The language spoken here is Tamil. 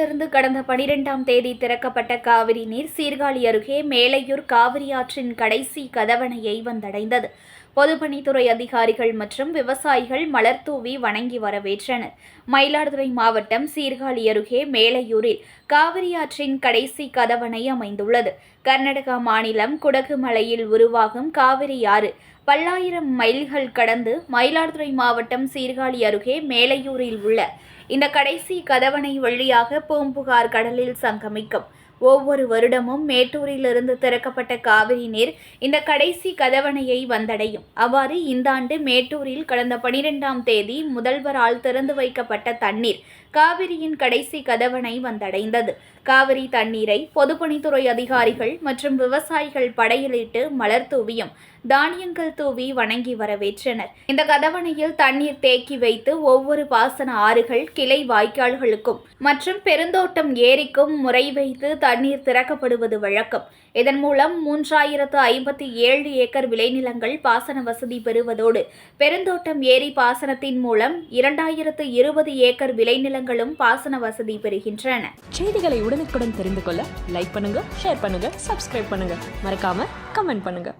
கடந்த பனிரெண்டாம் தேதி திறக்கப்பட்ட காவிரி நீர் சீர்காழி அருகே மேலையூர் காவிரி ஆற்றின் கடைசி கதவணையை வந்தடைந்தது. பொதுப்பணித்துறை அதிகாரிகள் மற்றும் விவசாயிகள் மலர் தூவி வணங்கி வரவேற்றனர். மயிலாடுதுறை மாவட்டம் சீர்காழி அருகே மேலையூரில் காவிரி ஆற்றின் கடைசி கதவணை அமைந்துள்ளது. கர்நாடகா மாநிலம் குடகு மலையில் உருவாகும் காவிரி ஆறு பல்லாயிரம் மைல்கள் கடந்து மயிலாடுதுறை மாவட்டம் சீர்காழி அருகே மேலையூரில் உள்ள இந்த கடைசி கதவணை வழியாக பூம்புகார் கடலில் சங்கமிக்கும். ஒவ்வொரு வருடமும் மேட்டூரிலிருந்து திறக்கப்பட்ட காவிரி நீர் இந்த கடைசி கதவணையை வந்தடையும். அவ்வாறு இந்த ஆண்டு மேட்டூரில் கடந்த பனிரெண்டாம் தேதி முதல்வரால் திறந்து வைக்கப்பட்ட தண்ணீர் காவிரியின் கடைசி கதவணை வந்தடைந்தது. காவிரி தண்ணீரை பொதுப்பணித்துறை அதிகாரிகள் மற்றும் விவசாயிகள் படையலிட்டு மலர் தூவியும் தானியங்கள் தூவி வணங்கி வரவேற்றனர். இந்த கதவணையில் தண்ணீர் தேக்கி வைத்து ஒவ்வொரு பாசன ஆறுகள் கிளை வாய்க்கால்களுக்கும் மற்றும் பெருந்தோட்டம் ஏரிக்கும் முறை வைத்து தண்ணீர் திறக்கப்படுவது வழக்கம். இதன் மூலம் மூன்றாயிரத்து ஐம்பத்தி ஏழு ஏக்கர் விளைநிலங்கள் பாசன வசதி பெறுவதோடு பெருந்தோட்டம் ஏரி பாசனத்தின் மூலம் இரண்டாயிரத்து இருபது ஏக்கர் நிலங்களும் பாசன வசதி பெறுகின்றன. செய்திகளை உடனுக்குடன் தெரிந்து கொள்ள லைக் பண்ணுங்க ஷேர் பண்ணுங்க சப்ஸ்கிரைப் பண்ணுங்க. மறக்காம கமெண்ட் பண்ணுங்க.